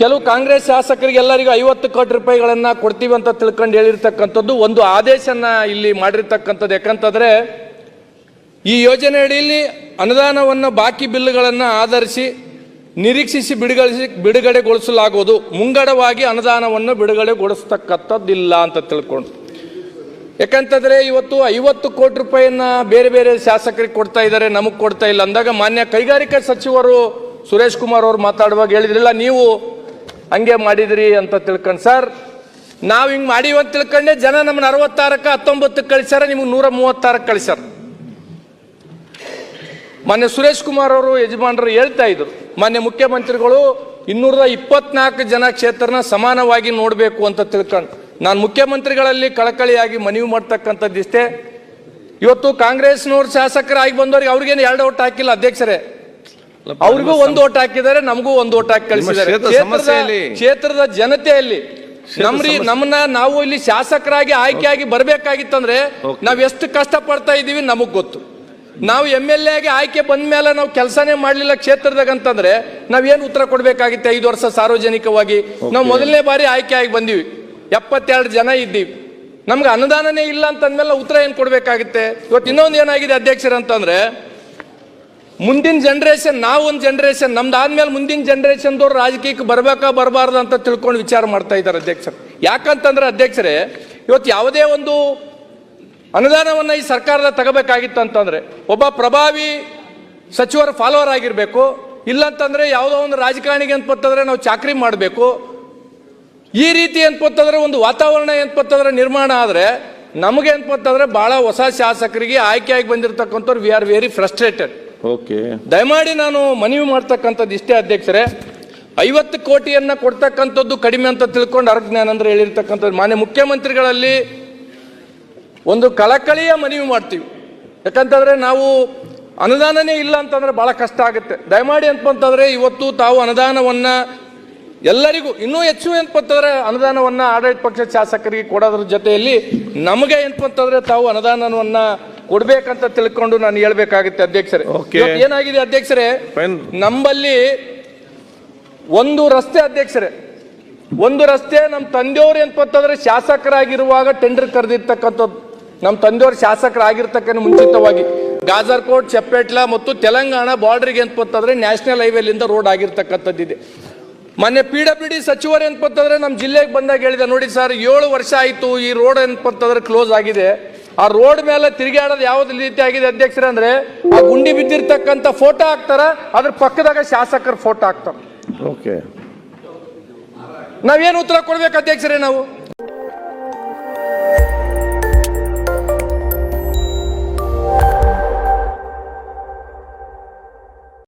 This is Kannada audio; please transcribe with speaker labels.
Speaker 1: ಕೆಲವು ಕಾಂಗ್ರೆಸ್ ಶಾಸಕರಿಗೆ ಎಲ್ಲರಿಗೂ ಐವತ್ತು ಕೋಟಿ ರೂಪಾಯಿಗಳನ್ನ ಕೊಡ್ತೀವಿ ಅಂತ ತಿಳ್ಕೊಂಡು ಹೇಳಿರ್ತಕ್ಕಂಥದ್ದು ಒಂದು ಆದೇಶನ ಇಲ್ಲಿ ಮಾಡಿರ್ತಕ್ಕಂಥದ್ದು. ಯಾಕಂತಂದ್ರೆ ಈ ಯೋಜನೆ ಅಡಿಯಲ್ಲಿ ಅನುದಾನವನ್ನು ಬಾಕಿ ಬಿಲ್ಗಳನ್ನು ಆಧರಿಸಿ ನಿರೀಕ್ಷಿಸಿ ಬಿಡುಗಡೆ ಬಿಡುಗಡೆಗೊಳಿಸಲಾಗುವುದು. ಮುಂಗಡವಾಗಿ ಅನುದಾನವನ್ನು ಬಿಡುಗಡೆಗೊಳಿಸ್ತಕ್ಕಂಥದ್ದಿಲ್ಲ ಅಂತ ತಿಳ್ಕೊಂಡು. ಯಾಕಂತಂದ್ರೆ ಇವತ್ತು ಐವತ್ತು ಕೋಟಿ ರೂಪಾಯಿಯನ್ನ ಬೇರೆ ಬೇರೆ ಶಾಸಕರಿಗೆ ಕೊಡ್ತಾ ಇದ್ದಾರೆ, ನಮಗೆ ಕೊಡ್ತಾ ಇಲ್ಲ. ಅಂದಾಗ ಮಾನ್ಯ ಕೈಗಾರಿಕಾ ಸಚಿವರು ಸುರೇಶ್ ಕುಮಾರ್ ಅವರು ಮಾತಾಡುವಾಗ ಹೇಳಿದ್ರಲ್ಲ, ನೀವು ಹಂಗೆ ಮಾಡಿದ್ರಿ ಅಂತ ತಿಳ್ಕೊಂಡು ಸರ್, ನಾವು ಹಿಂಗೆ ಮಾಡೀವಿ ಅಂತ ತಿಳ್ಕೊಂಡೆ ಜನ ನಮ್ಮನ್ನ ಅರವತ್ತಾರಕ್ಕೆ ಹತ್ತೊಂಬತ್ತಕ್ಕೆ ಕಳಿಸ್ಯಾರ, ನಿಮ್ಗೆ ನೂರ ಮೂವತ್ತಾರಕ್ಕೆ ಕಳಿಸ್ಯಾರ. ಮಾನ್ಯ ಸುರೇಶ್ ಕುಮಾರ್ ಅವರು ಯಜಮಾನರು ಹೇಳ್ತಾ ಇದ್ರು ಮಾನ್ಯ ಮುಖ್ಯಮಂತ್ರಿಗಳು ಇನ್ನೂರ ಇಪ್ಪತ್ನಾಲ್ಕು ಜನ ಕ್ಷೇತ್ರನ ಸಮಾನವಾಗಿ ನೋಡಬೇಕು ಅಂತ ತಿಳ್ಕೊಂಡು. ನಾನು ಮುಖ್ಯಮಂತ್ರಿಗಳಲ್ಲಿ ಕಳಕಳಿಯಾಗಿ ಮನವಿ ಮಾಡ್ತಕ್ಕಂಥದ್ದಿಷ್ಟೇ, ಇವತ್ತು ಕಾಂಗ್ರೆಸ್ನವ್ರ ಶಾಸಕರಾಗಿ ಬಂದವ್ರಿಗೆ ಅವ್ರಿಗೇನು ಎರಡು ಔಟ್ ಹಾಕಿಲ್ಲ ಅಧ್ಯಕ್ಷರೇ. ಅವ್ರಿಗೂ ಒಂದು ಓಟ್ ಹಾಕಿದ್ದಾರೆ ನಮಗೂ ಒಂದು ಓಟ್ ಹಾಕಿ ಕಳಿಸಿದ್ದಾರೆ. ಕ್ಷೇತ್ರದ- ಜನತೆಯಲ್ಲಿ ನಮ್ರಿ ನಮ್ಮನ್ನ ನಾವು ಇಲ್ಲಿ ಶಾಸಕರಾಗಿ ಆಯ್ಕೆಯಾಗಿ ಬರ್ಬೇಕಾಗಿತ್ತಂದ್ರೆ ನಾವ್ ಎಷ್ಟು ಕಷ್ಟ ಪಡ್ತಾ ಇದೀವಿ ನಮಗ್ ಗೊತ್ತು. ನಾವು ಎಂ ಎಲ್ ಎ ಆಗಿ ಆಯ್ಕೆ ಬಂದ ಮೇಲೆ ನಾವು ಕೆಲಸನೇ ಮಾಡ್ಲಿಲ್ಲ ಕ್ಷೇತ್ರದಾಗ ಅಂತಂದ್ರೆ ನಾವೇನು ಉತ್ತರ ಕೊಡ್ಬೇಕಾಗಿತ್ತೆ ಐದು ವರ್ಷ ಸಾರ್ವಜನಿಕವಾಗಿ? ನಾವು ಮೊದಲನೇ ಬಾರಿ ಆಯ್ಕೆ ಆಗಿ ಬಂದೀವಿ. ಎಪ್ಪತ್ತೆರಡು ಜನ ಇದ್ದೀವಿ. ನಮ್ಗೆ ಅನುದಾನನೇ ಇಲ್ಲ ಅಂತಂದ್ಮೇಲೆ ಉತ್ತರ ಏನ್ ಕೊಡ್ಬೇಕಾಗುತ್ತೆ? ಇವತ್ತು ಇನ್ನೊಂದು ಏನಾಗಿದೆ ಅಧ್ಯಕ್ಷರ ಅಂತಂದ್ರೆ ಮುಂದಿನ ಜನ್ರೇಷನ್ ನಾವು ಒಂದು ಜನ್ರೇಷನ್ ನಮ್ದು ಆದ್ಮೇಲೆ ಮುಂದಿನ ಜನ್ರೇಷನ್ದವ್ರು ರಾಜಕೀಯಕ್ಕೆ ಬರ್ಬೇಕಾ ಬರಬಾರ್ದು ಅಂತ ತಿಳ್ಕೊಂಡು ವಿಚಾರ ಮಾಡ್ತಾ ಇದ್ದಾರೆ ಅಧ್ಯಕ್ಷರು. ಯಾಕಂತಂದ್ರೆ ಅಧ್ಯಕ್ಷರೇ ಇವತ್ತು ಯಾವುದೇ ಒಂದು ಅನುದಾನವನ್ನು ಈ ಸರ್ಕಾರದ ತಗೋಬೇಕಾಗಿತ್ತು ಅಂತಂದ್ರೆ, ಒಬ್ಬ ಪ್ರಭಾವಿ ಸಚಿವರ ಫಾಲೋವರ್ ಆಗಿರ್ಬೇಕು, ಇಲ್ಲಂತಂದ್ರೆ ಯಾವುದೋ ಒಂದು ರಾಜಕಾರಣಿಗೆ ಅಂತಂದ್ರೆ ನಾವು ಚಾಕ್ರಿ ಮಾಡಬೇಕು. ಈ ರೀತಿ ಅಂತಂದ್ರೆ ಒಂದು ವಾತಾವರಣ ಅಂತಂದ್ರೆ ನಿರ್ಮಾಣ ಆದ್ರೆ, ನಮಗೆ ಅಂತಂದ್ರೆ ಬಹಳ ಹೊಸ ಶಾಸಕರಿಗೆ ಆಯ್ಕೆಯಾಗಿ ಬಂದಿರತಕ್ಕಂಥವ್ರು we are very frustrated
Speaker 2: okay
Speaker 1: ದಯಮಾಡಿ ನಾನು ಮನವಿ ಮಾಡ್ತಕ್ಕಂಥದ್ದು ಇಷ್ಟೇ ಅಧ್ಯಕ್ಷರೇ. ಐವತ್ತು ಕೋಟಿಯನ್ನ ಕೊಡ್ತಕ್ಕಂಥದ್ದು ಕಡಿಮೆ ಅಂತ ತಿಳ್ಕೊಂಡು ಅರ್ಜ್ಞಾನಂದ್ರೆ ಹೇಳಿರ್ತಕ್ಕಂಥದ್ದು. ಮಾನ್ಯ ಮುಖ್ಯಮಂತ್ರಿಗಳಲ್ಲಿ ಒಂದು ಕಳಕಳಿಯ ಮನವಿ ಮಾಡ್ತೀವಿ. ಯಾಕಂತಂದ್ರೆ ನಾವು ಅನುದಾನನೇ ಇಲ್ಲ ಅಂತಂದ್ರೆ ಬಹಳ ಕಷ್ಟ ಆಗುತ್ತೆ. ದಯಮಾಡಿ ಅಂತಂತಂದ್ರೆ ಇವತ್ತು ತಾವು ಅನುದಾನವನ್ನ ಎಲ್ಲರಿಗೂ, ಇನ್ನೂ ಹೆಚ್ಚು ಅಂತಂತಂದ್ರೆ ಅನುದಾನವನ್ನ ಆಡಳಿತ ಪಕ್ಷದ ಶಾಸಕರಿಗೆ ಕೊಡೋದ್ರ ಜೊತೆಯಲ್ಲಿ ನಮಗೆ ಅಂತಂತಂದ್ರೆ ತಾವು ಅನುದಾನವನ್ನ ಕೊಡ್ಬೇಕಂತ ತಿಳ್ಕೊಂಡು ನಾನು ಹೇಳ್ಬೇಕಾಗುತ್ತೆ ಅಧ್ಯಕ್ಷರೇ. ಏನಾಗಿದೆ ಅಧ್ಯಕ್ಷರೇ? ನಮ್ಮಲ್ಲಿ ಒಂದು ರಸ್ತೆ ಅಧ್ಯಕ್ಷರೇ. ಒಂದು ರಸ್ತೆ ನಮ್ಮ ತಂದೆಯವರು ಅಂತಂದ್ರೆ ಶಾಸಕರಾಗಿರುವಾಗ ಟೆಂಡರ್ ಕರೆದಿರ್ತಕ್ಕಂಥದ್ದು. ನಮ್ಮ ತಂದೆಯವರು ಶಾಸಕರಾಗಿರ್ತಕ್ಕ ಮುಂಚಿತವಾಗಿ. ಗಾಜರ್ಕೋಟ್ ಚಪ್ಪೆಟ್ಲ ಮತ್ತು ತೆಲಂಗಾಣ ಬಾರ್ಡರ್ಗೆ ಅಂತಂದ್ರೆ ನ್ಯಾಷನಲ್ ಹೈವೇಲಿಂದ ರೋಡ್ ಆಗಿರ್ತಕ್ಕಂಥದ್ದಿದೆ ಮೊನ್ನೆ ಪಿ ಡಬ್ಲ್ಯೂ ಡಿ ಸಚಿವರು ಅಂತಂದ್ರೆ ನಮ್ಮ ಜಿಲ್ಲೆಗೆ ಬಂದಾಗ ಹೇಳಿದೆ ನೋಡಿ ಸರ್ ಏಳು ವರ್ಷ ಆಯಿತು ಈ ರೋಡ್ ಅಂತಂದ್ರೆ ಕ್ಲೋಸ್ ಆಗಿದೆ. ಆ ರೋಡ್ ಮೇಲೆ ತಿರುಗಾಡೋದು ಯಾವ್ದು ರೀತಿ ಆಗಿದೆ ಅಧ್ಯಕ್ಷರ ಅಂದ್ರೆ ಆ ಗುಂಡಿ ಬಿದ್ದಿರ್ತಕ್ಕಂಥ ಫೋಟೋ ಹಾಕ್ತಾರ? ಅದ್ರ ಪಕ್ಕದಾಗ ಶಾಸಕರ ಫೋಟೋ ಹಾಕ್ತಾರ.
Speaker 2: ಓಕೆ
Speaker 1: ನಾವೇನು ಉತ್ತರ ಕೊಡ್ಬೇಕು ಅಧ್ಯಕ್ಷರೇ ನಾವು?